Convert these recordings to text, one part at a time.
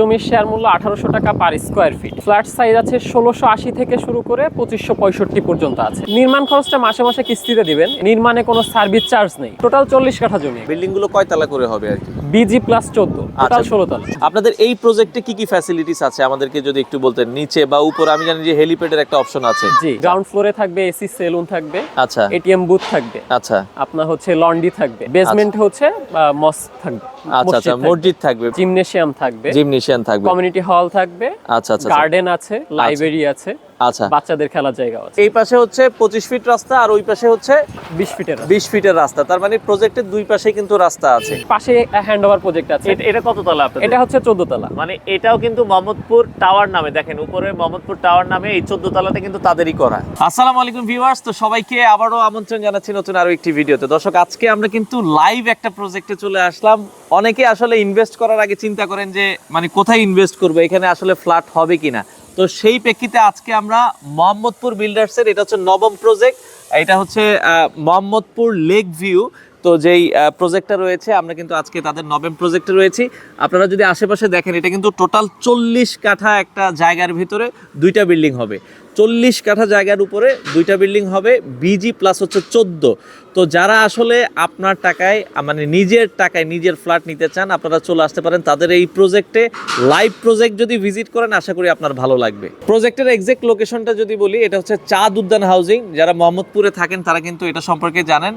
জমির শেয়ার মূল্য আঠারোশো টাকা per square feet flat size আছে ষোলোশো আশি থেকে শুরু করে পঁচিশশো পঁয়ষট্টি পর্যন্ত আছে। নির্মাণ খরচটা মাসে মাসে কিস্তিতে দিবেন। নির্মাণে কোনো সার্ভিস চার্জ নেই। টোটাল চল্লিশ কাঠা জমি। বিল্ডিংগুলো কয়তলা করে হবে আর কি? বিজি প্লাস চোদ্দ টোটাল আচ্ছা। ষোলো তলা। আপনাদের এই প্রজেক্টে কি কি ফ্যাসিলিটিস আছে? আমাদেরকে যদি একটু বলতেন নিচে বা উপরে আমি জানি যে হেলিপ্যাডের একটা অপশন আছে। জি গ্রাউন্ড ফ্লোরে থাকবে এসি সেলুন থাকবে আচ্ছা। এটিএম বুথ থাকবে আচ্ছা। আপনার হচ্ছে লন্ডি থাকবে বেসমেন্ট হচ্ছে মস থাকবে আচ্ছা আচ্ছা মসজিদ থাকবে জিমনেশিয়াম থাকবে। জিমনেশিয়াম থাকবে কমিউনিটি হল থাকবে আচ্ছা আচ্ছা আচ্ছা। গার্ডেন আছে লাইব্রেরি আছে আচ্ছা। বাচ্চাদের খেলার জায়গা আছে। এই পাশে হচ্ছে পঁচিশ ফিট রাস্তা আর ওই পাশে হচ্ছে বিশ ফিটের বিশ ফিটের রাস্তা। তার মানে প্রজেক্টের দুই পাশে কিন্তু রাস্তা আছে। পাশে হ্যান্ড ওভার প্রজেক্ট আছে। এটা কত তলা এটা হচ্ছে চোদ্দ তলা। মানে এটাও কিন্তু মোহাম্মদপুর টাওয়ার নামে। দেখেন উপরে মোহাম্মদপুর টাওয়ার নামে এই চোদ্দ তলাতে কিন্তু তাদেরই করা। আসসালামু আলাইকুম ভিউয়ার্স তো সবাইকে আবারও আমন্ত্রণ জানাচ্ছি নতুন আরও একটি ভিডিওতে। দর্শক আজকে আমরা কিন্তু লাইভ একটা প্রজেক্টে চলে আসলাম। অনেকে আসলে ইনভেস্ট করার আগে চিন্তা করেন যে মানে কোথায় ইনভেস্ট করব? এখানে আসলে ফ্ল্যাট হবে কিনা? তো সেই প্রেক্ষিতে আজকে আমরা মোহাম্মদপুর বিল্ডার্সের, এটা হচ্ছে নবম প্রজেক্ট এটা হচ্ছে মোহাম্মদপুর লেক ভিউ তো যেই প্রজেক্টটা রয়েছে, আমরা কিন্তু আজকে তাদের নবম প্রজেক্টে রয়েছি। আপনারা যদি আশেপাশে দেখেন, এটা কিন্তু টোটাল চল্লিশ কাঠা একটা জায়গার ভিতরে দুইটা বিল্ডিং হবে। চল্লিশ কাঠা জায়গার উপরে দুইটা বিল্ডিং হবে বিজি প্লাস হচ্ছে চোদ্দ। তো যারা আসলে আপনার টাকায় মানে নিজের টাকায় নিজের ফ্ল্যাট নিতে চান, আপনারা চলে আসতে পারেন। তাদের এই প্রজেক্টে লাইভ প্রজেক্ট যদি ভিজিট করেন, আশা করি আপনার ভালো লাগবে। প্রজেক্টের এক্সাক্ট লোকেশনটা যদি বলি, এটা হচ্ছে চাঁদ উদ্যান হাউজিং যারা মোহাম্মদপুরে থাকেন, তারা কিন্তু এটা সম্পর্কে জানেন।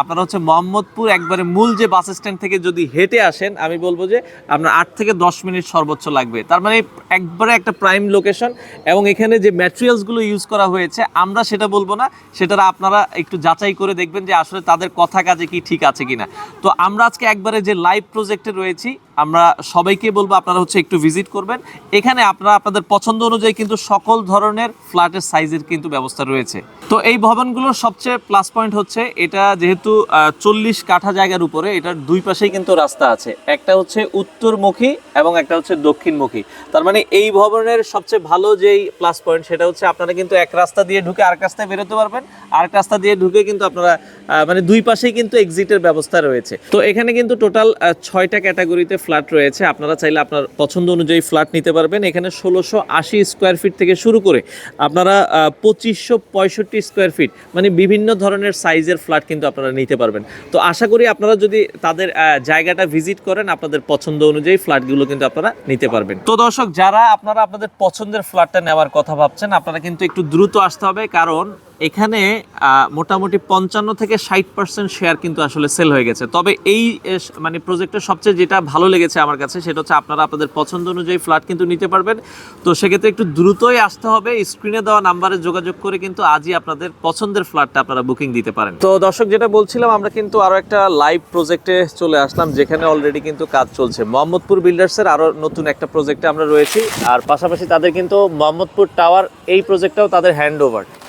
আপনারা হচ্ছে মোহাম্মদপুর একবারে মূল যে বাস স্ট্যান্ড থেকে যদি হেঁটে আসেন, আমি বলব যে আপনার আট থেকে দশ মিনিট সর্বোচ্চ লাগবে। তার মানে একবারে একটা প্রাইম লোকেশন এবং এখানে যে ম্যাটেরিয়ালসগুলো ইউজ করা হয়েছে, আমরা সেটা বলব না সেটা আপনারা একটু যাচাই করে দেখবেন যে আসলে তাদের কথা কাজে কি ঠিক আছে কিনা। তো আমরা আজকে একবারে যে লাইভ প্রজেক্টে রয়েছি আমরা সবাইকে বলব আপনারা হচ্ছে একটু ভিজিট করবেন। এখানে আপনারা আপনাদের পছন্দ অনুযায়ী কিন্তু সকল ধরনের ফ্ল্যাটের সাইজের কিন্তু ব্যবস্থা রয়েছে। তো এই ভবনগুলোর সবচেয়ে প্লাস পয়েন্ট হচ্ছে এটা যেহেতু চল্লিশ কাঠা জায়গার উপরে, এটার দুই পাশেই কিন্তু রাস্তা আছে। একটা হচ্ছে উত্তরমুখী এবং একটা হচ্ছে দক্ষিণমুখী। তার মানে এই ভবনের সবচেয়ে ভালো যেই প্লাস পয়েন্ট সেটা হচ্ছে আপনারা কিন্তু এক রাস্তা দিয়ে ঢুকে আরেক রাস্তায় বেরোতে পারবেন। আরেক রাস্তা দিয়ে ঢুকে কিন্তু আপনারা মানে দুই পাশেই কিন্তু এক্সিটের ব্যবস্থা রয়েছে। তো এখানে কিন্তু টোটাল ছয়টা ক্যাটাগরিতে ফ্ল্যাট রয়েছে। আপনারা চাইলে আপনার পছন্দ অনুযায়ী ফ্ল্যাট নিতে পারবেন। এখানে ষোলোশো আশি স্কোয়ার ফিট থেকে শুরু করে আপনারা পঁচিশশো পঁয়ষট্টি স্কোয়ার ফিট মানে বিভিন্ন ধরনের সাইজের ফ্ল্যাট কিন্তু আপনারা নিতে পারবেন। তো আশা করি আপনারা যদি তাদের জায়গাটা ভিজিট করেন, আপনাদের পছন্দ অনুযায়ী ফ্ল্যাটগুলো কিন্তু আপনারা নিতে পারবেন। তো দর্শক, যারা আপনারা আপনাদের পছন্দের ফ্ল্যাটটা নেওয়ার কথা ভাবছেন, আপনারা কিন্তু একটু দ্রুত আসতে হবে। কারণ এখানে মোটামুটি পঞ্চান্ন থেকে ষাট পার্সেন্ট শেয়ার কিন্তু আসলে সেল হয়ে গেছে। তবে এই মানে প্রজেক্টের সবচেয়ে যেটা ভালো লেগেছে আমার কাছে, সেটা হচ্ছে আপনারা আপনাদের পছন্দ অনুযায়ী ফ্ল্যাট কিন্তু নিতে পারবেন। তো সেক্ষেত্রে একটু দ্রুতই আসতে হবে। স্ক্রিনে দেওয়া নাম্বারে যোগাযোগ করে কিন্তু আজই আপনাদের পছন্দের ফ্ল্যাটটা আপনারা বুকিং দিতে পারেন। তো দর্শক, যেটা বলছিলাম, আমরা কিন্তু আরও একটা লাইভ প্রজেক্টে চলে আসলাম, যেখানে অলরেডি কিন্তু কাজ চলছে। মোহাম্মদপুর বিল্ডার্সের আরও নতুন একটা প্রজেক্টে আমরা রয়েছি। আর পাশাপাশি তাদের কিন্তু মোহাম্মদপুর টাওয়ার এই প্রজেক্টটাও তাদের হ্যান্ড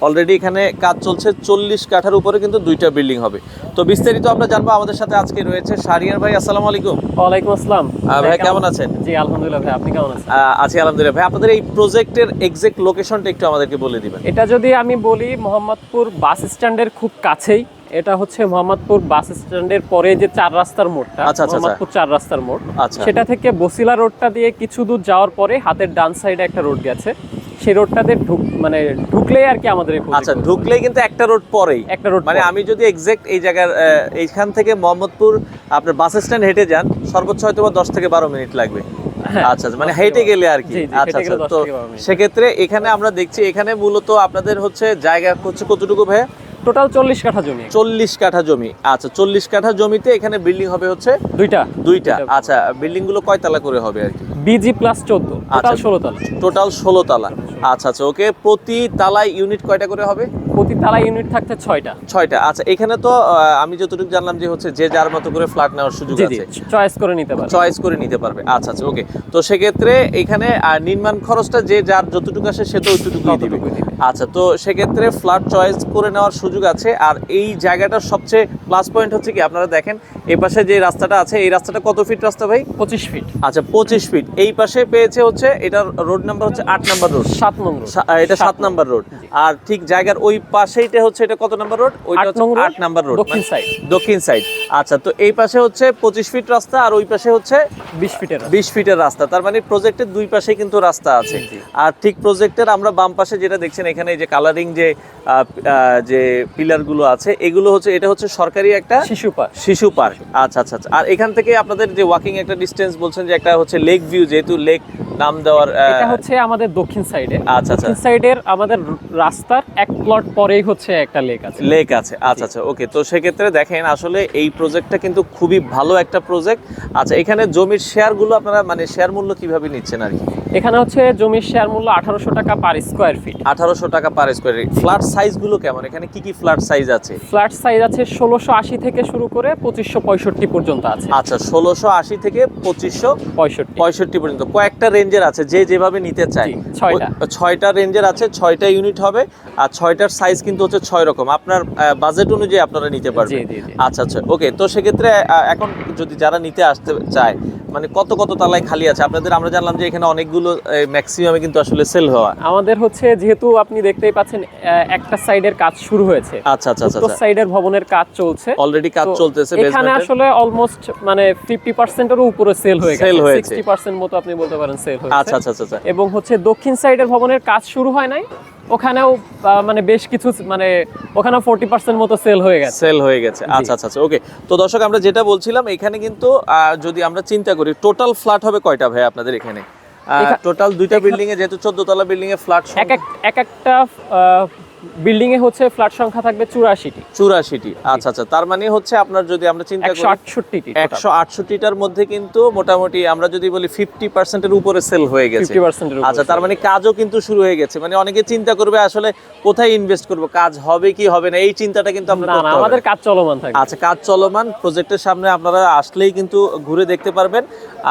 অলরেডি এখানে কাজ চলছে চল্লিশ কাঠার উপরে কিন্তু দুইটা বিল্ডিং হবে। তো বিস্তারিত আমরা জানব আমাদের সাথে আজকে রয়েছে শারিয়ার ভাই আসসালামু আলাইকুম। ওয়ালাইকুম আসসালাম। ভাই কেমন আছেন? জি আলহামদুলিল্লাহ ভাই আপনি কেমন আছেন? আছি আলহামদুলিল্লাহ ভাই আপনাদের এই প্রজেক্টের এক্সাক্ট লোকেশনটা একটু আমাদেরকে বলে দিবেন। এটা যদি আমি বলি মোহাম্মদপুর বাস স্ট্যান্ডের খুব কাছেই। এটা হচ্ছে মোহাম্মদপুর বাস স্ট্যান্ডের পরে যে চার রাস্তার মোড়টা আচ্ছা, আচ্ছা, আচ্ছা। মোহাম্মদপুর চার রাস্তার মোড়। আচ্ছা। সেটা থেকে বসিলা রোডটা দিয়ে কিছু দূর যাওয়ার পরে হাতের ডান সাইডে একটা রোড গেছে। সেই রোডটাতে ঢুক মানে ঢুকলেই আর কি আমাদের আচ্ছা ঢুকলেই কিন্তু একটা রোড পরেই। একটা রোড মানে আমি যদি এক্সাক্ট এই জায়গার এইখান থেকে মোহাম্মদপুর আপনার বাস স্ট্যান্ড হেঁটে যান সর্বোচ্চ হয়তো বা দশ থেকে বারো মিনিট লাগবে। হ্যাঁ, আচ্ছা আচ্ছা, মানে হেঁটে গেলে আর কি। আচ্ছা আচ্ছা তো। সেক্ষেত্রে এখানে আমরা দেখছি এখানে মূলত আপনাদের হচ্ছে জায়গা হচ্ছে কতটুকু ভাই টোটাল চল্লিশ কাঠা জমি। চল্লিশ কাঠা জমি। আচ্ছা চল্লিশ কাঠা জমিতে এখানে বিল্ডিং হবে হচ্ছে দুইটা। দুইটা। আচ্ছা বিল্ডিংগুলো কয়তলা করে হবে আর কি? বিজি প্লাস চোদ্দ। টোটাল আচ্ছা। ষোলো তালা। টোটাল ষোলো তালা। আচ্ছা আচ্ছা ওকে প্রতি তালায় ইউনিট কয়টা করে হবে? প্রতি তালা ইউনিট থাকতে ছয়টা। ছয়টা। আচ্ছা এখানে তো আমি যতটুকু জানলাম যে হচ্ছে যে যার মতো করে ফ্ল্যাট নেওয়ার সুযোগ আছে। চয়েস করে নিতে পারে চয়েস করে নিতে পারবে। আচ্ছা আচ্ছা ওকে তো সেক্ষেত্রে এখানে নির্মাণ খরচটা যে যার যতটুকু আসে সে তো ওইটুকুই দিবে। আচ্ছা তো সেক্ষেত্রে ফ্ল্যাট চয়েস করে নেওয়ার সুযোগ আছে। আর এই জায়গাটার সবচেয়ে প্লাস পয়েন্ট হচ্ছে কি আপনারা দেখেন এই পাশে যে রাস্তাটা আছে এই রাস্তাটা কত ফিট রাস্তা ভাই? পঁচিশ ফিট আচ্ছা পঁচিশ ফিট এই পাশে পেয়েছে হচ্ছে এটার রোড নাম্বার হচ্ছে আট নাম্বার রোড সাত নম্বর এটা সাত নাম্বার রোড আর ঠিক জায়গার ওই পাশেইটা হচ্ছে এটা কত নাম্বার রোড? ওইটা হচ্ছে আট নাম্বার রোড দক্ষিণ সাইড। দক্ষিণ সাইড। আচ্ছা তো এই পাশে হচ্ছে পঁচিশ ফিট রাস্তা আর ওই পাশে হচ্ছে বিশ ফিটের বিশ ফিটের রাস্তা। তার মানে প্রজেক্টের দুই পাশে কিন্তু রাস্তা আছে। আর ঠিক প্রজেক্টের আমরা বাম পাশে যেটা দেখছেন এখানে এই যে কালারিং যে যে পিলারগুলো আছে এগুলো হচ্ছে এটা হচ্ছে সরকারি একটা শিশু পার্ক। শিশু পার্ক। আচ্ছা আচ্ছা আচ্ছা। আর এখান থেকে আপনাদের যে ওয়াকিং একটা ডিস্টেন্স বলছেন যে একটা হচ্ছে লেক ভিউ যেহেতু লেক নাম দেওয়ার এটা হচ্ছে আমাদের দক্ষিণ সাইডে। আচ্ছা আচ্ছা। দক্ষিণ সাইডের আমাদের রাস্তার এক প্লট পরেই হচ্ছে একটা লেক আছে। লেক আছে। আচ্ছা আচ্ছা ওকে তো সেক্ষেত্রে দেখেন আসলে এই প্রজেক্টটা কিন্তু খুবই ভালো একটা প্রজেক্ট আচ্ছা এখানে জমির শেয়ারগুলো আপনারা মানে শেয়ার মূল্য কীভাবে নিচ্ছেন আর কি? এখানে হচ্ছে জমির শেয়ার মূল্য আঠারোশো টাকা পার স্কোয়ার ফিট আঠারোশো টাকা পার স্কোয়ার ফ্ল্যাট সাইজগুলো কেমন? এখানে কি কি ফ্ল্যাট সাইজ আছে? ফ্ল্যাট সাইজ আছে ষোলোশো আশি থেকে শুরু করে পঁচিশশো পঁয়ষট্টি পর্যন্ত আছে। আচ্ছা ষোলোশো আশি থেকে পঁচিশশো পঁয়ষট্টি। পঁয়ষট্টি পর্যন্ত। কয়েকটা রেঞ্জের আছে যে যেভাবে নিতে চাই ছয়টা। ছয়টা রেঞ্জের আছে ছয়টা ইউনিট হবে আর ছয়টার সাইজ কিন্তু হচ্ছে ছয় রকম। আপনার বাজেট অনুযায়ী আপনারা নিতে পারবেন। আচ্ছা আচ্ছা ওকে তো সেক্ষেত্রে এখন যদি যারা নিতে আসতে চায় মানে কত কত তালায় খালি আছে? আপনাদের আমরা জানলাম যে এখানে অনেকগুলো ম্যাক্সিমামে কিন্তু আসলে সেল হওয়া। আমাদের হচ্ছে যেহেতু আপনি দেখতেই পাচ্ছেন একটা সাইডের কাজ শুরু হয়েছে। আচ্ছা আচ্ছা আচ্ছা সাইডের ভবনের কাজ চলছে। অলরেডি কাজ চলতেছে এখানে আসলে অলমোস্ট মানে ফিফটি পার্সেন্টেরও উপরে সেল হয়ে গেছে। হয়েছে। সিক্সটি পার্সেন্ট মতো আপনি বলতে পারেন সেল আচ্ছা হয়েছে। আচ্ছা আচ্ছা আচ্ছা এবং হচ্ছে দক্ষিণ সাইডের ভবনের কাজ শুরু হয় নাই। ওখানেও মানে বেশ কিছু মানে ওখানেও ফোর্টি পার্সেন্ট মতো সেল হয়ে গেছে। সেল হয়ে গেছে। আচ্ছা আচ্ছা আচ্ছা ওকে তো দর্শক আমরা যেটা বলছিলাম এখানে কিন্তু আহ, যদি আমরা চিন্তা করি টোটাল ফ্ল্যাট হবে কয়টা ভাই আপনাদের এখানে? এখা- টোটাল দুইটা বিল্ডিং এ যেহেতু চোদ্দ তলা বিল্ডিং এ ফ্ল্যাট এক একটা বিল্ডিং এ হচ্ছে ফ্ল্যাট সংখ্যা থাকবে চুরাশিটি। চুরাশিটি। আচ্ছা আচ্ছা। তার মানে হচ্ছে আপনার যদি আমরা চিন্তা একশো করি আটষট্টিটি একশো আটষট্টিটার মধ্যে কিন্তু মোটামুটি আমরা যদি বলি ফিফটি পার্সেন্টের উপরে সেল হয়ে গেছে। ফিফটি পার্সেন্টের আচ্ছা তার মানে কাজও কিন্তু শুরু হয়ে গেছে। মানে অনেকে চিন্তা করবে আসলে কোথায় ইনভেস্ট করব কাজ হবে কি হবে না এই চিন্তাটা কিন্তু আমরা করতে হবে। আমাদের কাজ চলমান থাকে আচ্ছা কাজ চলমান। প্রজেক্টের সামনে আপনারা আসলেই কিন্তু ঘুরে দেখতে পারবেন।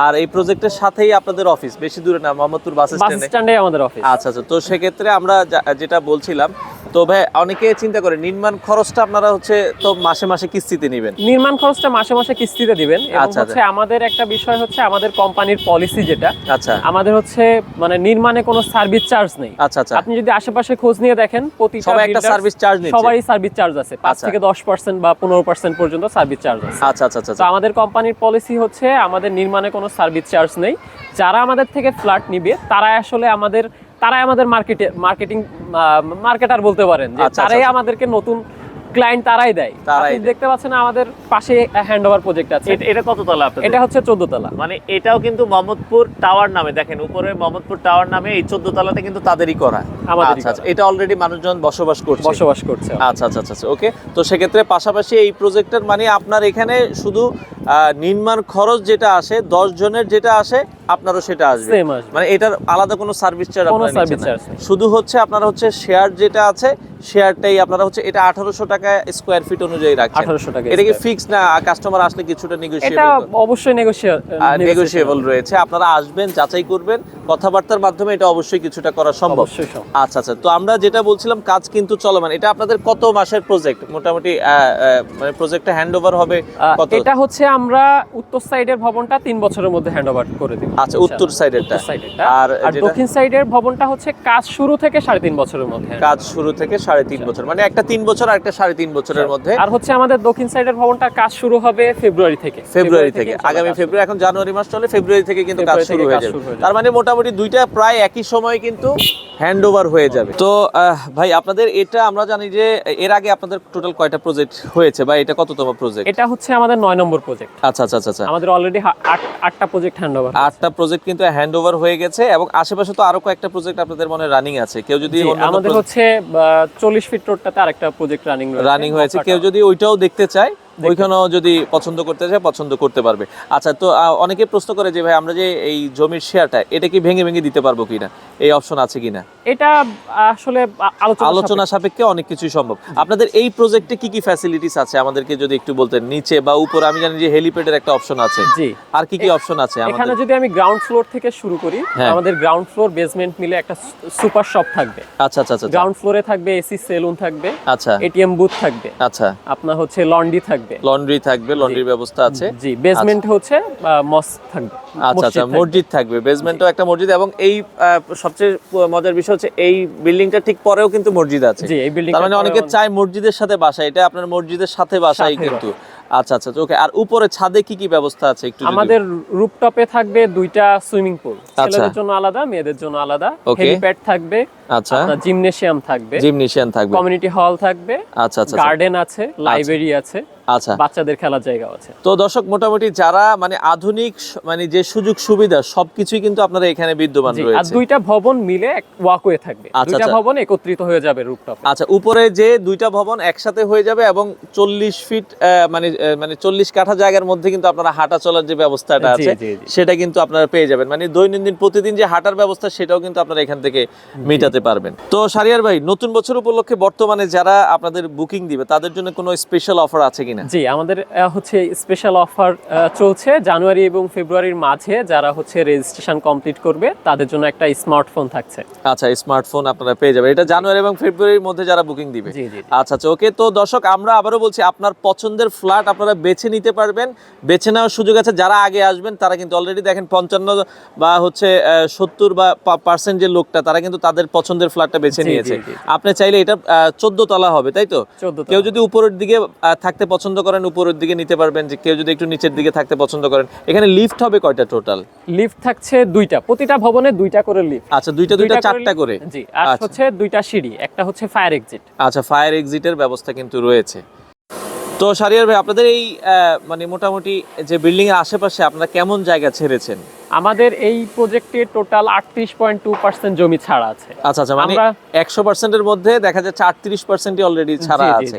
আর এই প্রজেক্টের সাথেই আপনাদের অফিস বেশি দূরে না মোহাম্মদপুর বাস বাস স্ট্যান্ডে স্ট্যান্ডে আমাদের অফিস আচ্ছা আচ্ছা। তো সেক্ষেত্রে আমরা যেটা বলছিলাম তো ভাই অনেকে চিন্তা করে নির্মাণ খরচটা আপনারা হচ্ছে তো মাসে মাসে কিস্তিতে নেবেন। নির্মাণ খরচটা মাসে মাসে কিস্তিতে দিবেন এবং আচ্ছা, হচ্ছে আমাদের একটা বিষয় হচ্ছে আমাদের কোম্পানির পলিসি যেটা আচ্ছা। আমাদের হচ্ছে মানে নির্মাণে কোনো সার্ভিস চার্জ নেই। আচ্ছা আচ্ছা। আপনি যদি আশেপাশে খোঁজ নিয়ে দেখেন প্রতিটা সবাই একটা সার্ভিস চার্জ নিচ্ছে। সবারই সার্ভিস চার্জ আছে। পাঁচ আচ্ছা। থেকে দশ পার্সেন্ট বা পনেরো পার্সেন্ট পর্যন্ত সার্ভিস চার্জ আছে। আচ্ছা আচ্ছা আচ্ছা তো আমাদের কোম্পানির পলিসি হচ্ছে আমাদের নির্মাণে কোনো সার্ভিস চার্জ নেই। যারা আমাদের থেকে ফ্ল্যাট নিবে তারা আসলে আমাদের তারাই আমাদের মার্কেটে মার্কেটিং মার্কেটার বলতে পারেন যে আচ্ছা, তারাই আচ্ছা। আমাদেরকে নতুন ক্লায়েন্ট তারাই দেয়। তারাই দেখতে পাচ্ছেন আমাদের পাশে হ্যান্ড ওভার প্রজেক্ট আছে। এটা কত তলা আপনাদের? এটা হচ্ছে চোদ্দ তলা। মানে এটাও কিন্তু মোহাম্মদপুর টাওয়ার নামে দেখেন উপরে মোহাম্মদপুর টাওয়ার নামে এই চোদ্দ তলাতে কিন্তু তাদেরই করা। আমাদেরই আচ্ছা আচ্ছা। এটা অলরেডি মানুষজন বসবাস করছে। বসবাস করছে। আচ্ছা আচ্ছা আচ্ছা ওকে তো সেক্ষেত্রে পাশাপাশি এই প্রজেক্টের মানে আপনার এখানে শুধু নির্মাণ খরচ যেটা আসে দশ জনের যেটা আসে আপনারও সেটা আসবে। মানে এটার আলাদা কোনো সার্ভিস চার্জ। শুধু হচ্ছে আপনারা হচ্ছে শেয়ার যেটা আছে শেয়ারটাই আপনারা হচ্ছে এটা আঠারোশো টাকা স্কোয়ার ফিট অনুযায়ী রাখছেন। আঠারোশো টাকা এটা কি ফিক্স না? কাস্টমার আসলে কিছুটা নেগোশিয়েবল অবশ্যই নেগোশিয়েবল রয়েছে। আপনারা আসবেন যাচাই করবেন কথাবার্তার মাধ্যমে এটা অবশ্যই কিছুটা করা সম্ভব। আচ্ছা আচ্ছা তো আমরা যেটা বলছিলাম কাজ কিন্তু চলমান। এটা আপনাদের কত মাসের প্রজেক্ট মোটামুটি মানে প্রজেক্টটা হ্যান্ড ওভার হবে কত? এটা হচ্ছে আমরা উত্তর সাইডের ভবনটা তিন বছরের মধ্যে হ্যান্ড ওভার করে দিব। আচ্ছা উত্তর সাইডেরটা। আর দক্ষিণ সাইডের ভবনটা হচ্ছে কাজ শুরু থেকে সাড়ে তিন বছরের মধ্যে কাজ শুরু থেকে সাড়ে তিন বছর মানে একটা তিন বছর আর একটা সাড়ে তিন বছরের মধ্যে। আর হচ্ছে আমাদের দক্ষিণ সাইডের ভবনটা কাজ শুরু হবে ফেব্রুয়ারি থেকে। ফেব্রুয়ারি থেকে। আগামী ফেব্রুয়ারি এখন জানুয়ারি মাস চলে ফেব্রুয়ারি থেকে কিন্তু কাজ শুরু হয়ে যাবে। তার মানে মোটামুটি দুইটা প্রায় একই সময় কিন্তু হ্যান্ড ওভার হয়ে যাবে। তো আহ, ভাই আপনাদের এটা আমরা জানি যে এর আগে আপনাদের টোটাল কয়টা প্রজেক্ট হয়েছে বা এটা কততম প্রজেক্ট এটা হচ্ছে আমাদের নয় নম্বর প্রজেক্ট আচ্ছা আচ্ছা আচ্ছা আচ্ছা। আমাদের অলরেডি আটটা প্রজেক্ট হ্যান্ডওভার আটটা প্রজেক্ট কিন্তু হ্যান্ড ওভার হয়ে গেছে এবং আশেপাশে তো আরও কয়েকটা প্রজেক্ট আপনাদের মনে রানিং আছে। কেউ যদি আমাদের হচ্ছে চল্লিশ ফিট রোডটাতে আরেকটা প্রজেক্ট রানিং রানিং হয়েছে। কেউ যদি ওইটাও দেখতে চায় ওইখানেও যদি পছন্দ করতে চায় পছন্দ করতে পারবে। আচ্ছা তো অনেকে প্রশ্ন করে যে ভাই আমরা যে এই জমির শেয়ারটা এটা কি ভেঙে ভেঙে দিতে পারব কিনা? এই অপশন আছে কিনা? এটা আসলে আলোচনা সাপেক্ষে। অনেক কিছুই সম্ভব। আপনাদের এই প্রজেক্টে কি কি ফ্যাসিলিটিস আছে? আমাদেরকে যদি একটু বলতেন নিচে বা উপরে আমি জানি যে হেলিপ্যাডের একটা অপশন আছে। জি। আর কি কি অপশন আছে এখানে যদি আমি গ্রাউন্ড ফ্লোর থেকে শুরু করি হ্যাঁ। আমাদের গ্রাউন্ড ফ্লোর বেসমেন্ট মিলে একটা সুপার শপ থাকবে। আচ্ছা আচ্ছা আচ্ছা গ্রাউন্ড ফ্লোরে থাকবে এসি সেলুন থাকবে আচ্ছা। এটিএম বুথ থাকবে। আচ্ছা। আপনার হচ্ছে লন্ডি থাকবে। লন্ড্রি থাকবে লন্ড্রির ব্যবস্থা আছে। জি বেসমেন্ট হচ্ছে মস থাকবে। আচ্ছা আচ্ছা মসজিদ থাকবে। বেসমেন্টও একটা মসজিদ এবং এই সব সবচেয়ে মজার বিষয় হচ্ছে এই বিল্ডিংটা ঠিক পরেও কিন্তু মসজিদ আছে। জি এই বিল্ডিং তার মানে অনেকে চায় মসজিদের সাথে বাসা এটা আপনার মসজিদের সাথে বাসাই কিন্তু। আচ্ছা আচ্ছা ওকে আর উপরে ছাদে কি কি ব্যবস্থা আছে একটু আমাদের রুপটপে থাকবে দুইটা সুইমিং পুল আচ্ছা। ছেলেদের জন্য আলাদা মেয়েদের জন্য আলাদা। হেলিপ্যাড থাকবে। আচ্ছা। জিমনেশিয়াম থাকবে। জিমনেশিয়াম থাকবে। কমিউনিটি হল থাকবে। আচ্ছা আচ্ছা আচ্ছা। গার্ডেন আছে লাইব্রেরি আছে। আচ্ছা। বাচ্চাদের খেলার জায়গা আছে। তো দর্শক মোটামুটি যারা মানে আধুনিক মানে যে সুযোগ সুবিধা সবকিছুই কিন্তু আপনারা এখানে বিদ্যমান জি আর দুইটা ভবন মিলে এক ওয়াকওয়ে থাকবে। আচ্ছা, দুইটা আচ্ছা। ভবন একত্রিত হয়ে যাবে রুপটপ আচ্ছা উপরে যে দুইটা ভবন একসাথে হয়ে যাবে এবং চল্লিশ ফিট মানে মানে চল্লিশ কাঠা জায়গার মধ্যে কিন্তু আপনারা হাঁটা চলার যে ব্যবস্থাটা আছে। সেটা কিন্তু আপনারা পেয়ে যাবেন। মানে দৈনন্দিন প্রতিদিন যে হাঁটার ব্যবস্থা সেটাও কিন্তু আপনারা এখান থেকে মেটাতে পারবেন। তো সারিয়ার ভাই নতুন বছর উপলক্ষে বর্তমানে যারা আপনাদের বুকিং দিবে তাদের জন্য কোনো স্পেশাল অফার আছে কিনা? জি আমাদের হচ্ছে স্পেশাল অফার চলছে জানুয়ারি এবং ফেব্রুয়ারির মাঝে যারা হচ্ছে রেজিস্ট্রেশন কমপ্লিট করবে তাদের জন্য একটা স্মার্টফোন থাকছে। আচ্ছা স্মার্টফোন আপনারা পেয়ে যাবেন। এটা জানুয়ারি এবং ফেব্রুয়ারির মধ্যে যারা বুকিং দিবে। জি জি জি। আচ্ছা আচ্ছা ওকে তো দর্শক আমরা আবারও বলছি আপনার পছন্দের ফ্ল্যাট আপনারা বেছে নিতে পারবেন। বেছে নেওয়ার সুযোগ আছে যারা আগে আসবেন তারা কিন্তু অলরেডি দেখেন পঞ্চান্ন বা হচ্ছে সত্তর বা পার্সেন্ট যে লোকটা তারা কিন্তু তাদের পছন্দের ফ্ল্যাটটা বেছে নিয়েছে। আপনি চাইলে এটা চোদ্দ তলা হবে তাই তো? 14 কেউ যদি উপরের দিকে থাকতে পছন্দ করেন উপরের দিকে নিতে পারবেন যে কেউ যদি একটু নিচের দিকে থাকতে পছন্দ করেন। এখানে লিফট হবে কয়টা টোটাল লিফট থাকছে দুইটা। প্রতিটা ভবনে দুইটা করে লিফট আচ্ছা দুইটা দুইটা চারটা করে? জি আর আচ্ছা। হচ্ছে দুইটা সিঁড়ি একটা হচ্ছে ফায়ার এক্সিট আচ্ছা ফায়ার এক্সিটের ব্যবস্থা কিন্তু রয়েছে। তো সারিয়ার ভাই আপনাদের এই মানে মোটামুটি যে বিল্ডিং এর আশেপাশে আপনারা কেমন জায়গা ছেড়েছেন? আমাদের এই প্রজেক্টে টোটাল আটত্রিশ পয়েন্ট টু পার্সেন্ট জমি ছাড়া আছে। আচ্ছা আচ্ছা মানে আমরা- একশো পার্সেন্টের মধ্যে দেখা যাচ্ছে আটত্রিশ পার্সেন্টই অলরেডি ছাড়া আছে।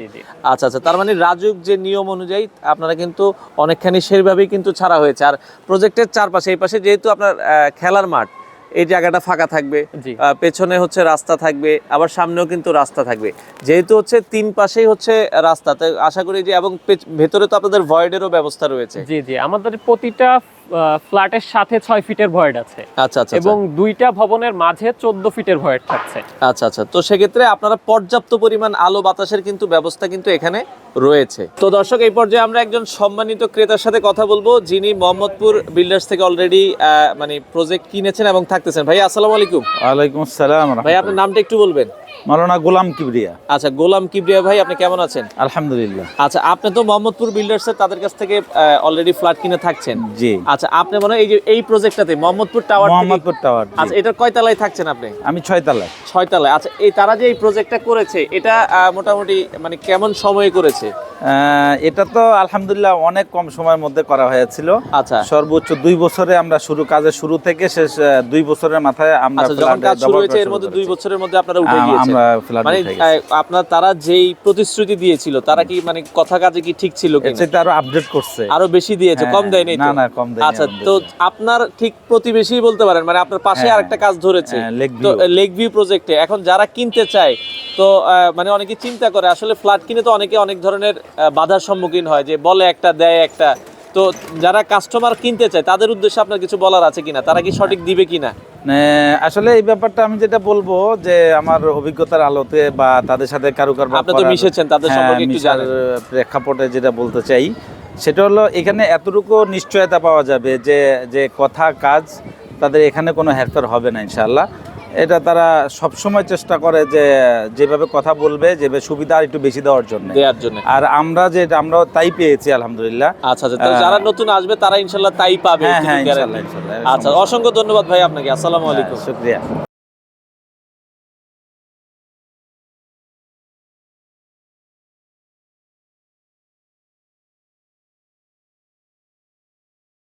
আচ্ছা আচ্ছা তার মানে রাজুক যে নিয়ম অনুযায়ী আপনারা কিন্তু অনেকখানি সেইভাবেই কিন্তু ছাড়া হয়েছে। আর প্রজেক্টের চারপাশে এই পাশে যেহেতু আপনার খেলার মাঠ এই জায়গাটা ফাঁকা থাকবে পেছনে হচ্ছে রাস্তা থাকবে আবার সামনেও কিন্তু রাস্তা থাকবে। যেহেতু হচ্ছে তিন পাশেই হচ্ছে রাস্তা তাই আশা করি যে এবং ভেতরে তো আপনাদের ভয়েডেরও ব্যবস্থা রয়েছে। জি জি আমাদের প্রতিটা ফ্ল্যাটের সাথে ছয় ফিটের ভয়েড আছে। আচ্ছা আচ্ছা এবং দুইটা ভবনের মাঝে চোদ্দ ফিটের ভয়েড থাকছে। আচ্ছা আচ্ছা। তো সেক্ষেত্রে আপনারা পর্যাপ্ত পরিমাণ আলো বাতাসের কিন্তু ব্যবস্থা কিন্তু এখানে রয়েছে। তো দর্শক এই পর্যায়ে আমরা একজন সম্মানিত ক্রেতার সাথে কথা বলব যিনি মোহাম্মদপুর বিল্ডার্স থেকে অলরেডি মানে প্রজেক্ট কিনেছেন এবং থাকতেছেন। ভাই আসসালামু আলাইকুম। ওয়ালাইকুম আসসালাম ভাই আপনার নামটা একটু বলবেন। মালানা গোলাম কিবরিয়া। আচ্ছা গোলাম কিবরিয়া ভাই আপনি কেমন আছেন? আলহামদুলিল্লাহ। আচ্ছা আপনি তো মোহাম্মদপুর বিল্ডার্স এর তাদের কাছ থেকে অলরেডি ফ্ল্যাট কিনে থাকছেন। জি। আচ্ছা আপনি মনে এই যে এই প্রজেক্টটাতে মোহাম্মদপুর টাওয়ার মোহাম্মদপুর টাওয়ার আচ্ছা এটা কয় তলায় থাকছেন আপনি? আমি ছয়তলায় ছয় তলায়। আচ্ছা এই তারা যে এই প্রজেক্টটা করেছে এটা মোটামুটি মানে কেমন সময়ে করেছে? এটা তো আলহামদুলিল্লাহ অনেক কম সময়ের মধ্যে করা হয়েছিল। আচ্ছা। সর্বোচ্চ দুই বছরে আমরা শুরু কাজের শুরু থেকে শেষ দুই বছরের মাথায় আমরা আচ্ছা যখন কাজ শুরু হয়েছে এর মধ্যে দুই বছরের মধ্যে আপনারা উঠে গিয়েছেন। মানে আপনার তারা যেই প্রতিশ্রুতি দিয়েছিল তারা কি মানে কথা কাজে কি ঠিক ছিল আরও আপডেট করছে। আরও বেশি দিয়েছে হ্যাঁ, কম দেয়নি না, না, কম দেয়নি, আচ্ছা তো আপনার ঠিক প্রতিবেশী বলতে পারেন মানে আপনার পাশে হ্যাঁ, আরেকটা কাজ ধরেছে। হ্যাঁ, তো View। লেক ভিউ প্রজেক্টে এখন যারা কিনতে চায় তো মানে অনেকে চিন্তা করে আসলে ফ্ল্যাট কিনে তো অনেকে অনেক ধরনের বাধার সম্মুখীন হয় যে বলে একটা দেয় একটা। তো যারা কাস্টমার কিনতে চায় তাদের উদ্দেশ্যে আপনার কিছু বলার আছে কিনা? তারা কি সঠিক দিবে কিনা? আসলে এই ব্যাপারটা আমি যেটা বলব যে আমার অভিজ্ঞতার আলোতে বা তাদের সাথে কারুকার আপনি তো মিশেছেন, তাদের সম্পর্কে একটু জানেন। প্রেক্ষাপটে যেটা বলতে চাই সেটা হলো এখানে এতটুকু নিশ্চয়তা পাওয়া যাবে যে যে কথা কাজ তাদের এখানে কোনো হেরফের হবে না ইনশাল্লাহ এটা তারা সবসময় চেষ্টা করে যে যেভাবে কথা বলবে যেভাবে সুবিধা আর একটু বেশি দেওয়ার জন্য। দেওয়ার জন্য। আর আমরা যে আমরাও তাই পেয়েছি আলহামদুলিল্লাহ। আচ্ছা আচ্ছা যারা নতুন আসবে তারা ইনশাল্লাহ তাই পাবে হ্যাঁ হ্যাঁ আচ্ছা অসংখ্য ধন্যবাদ ভাই আপনাকে। আসসালামু আলাইকুম। শুক্রিয়া।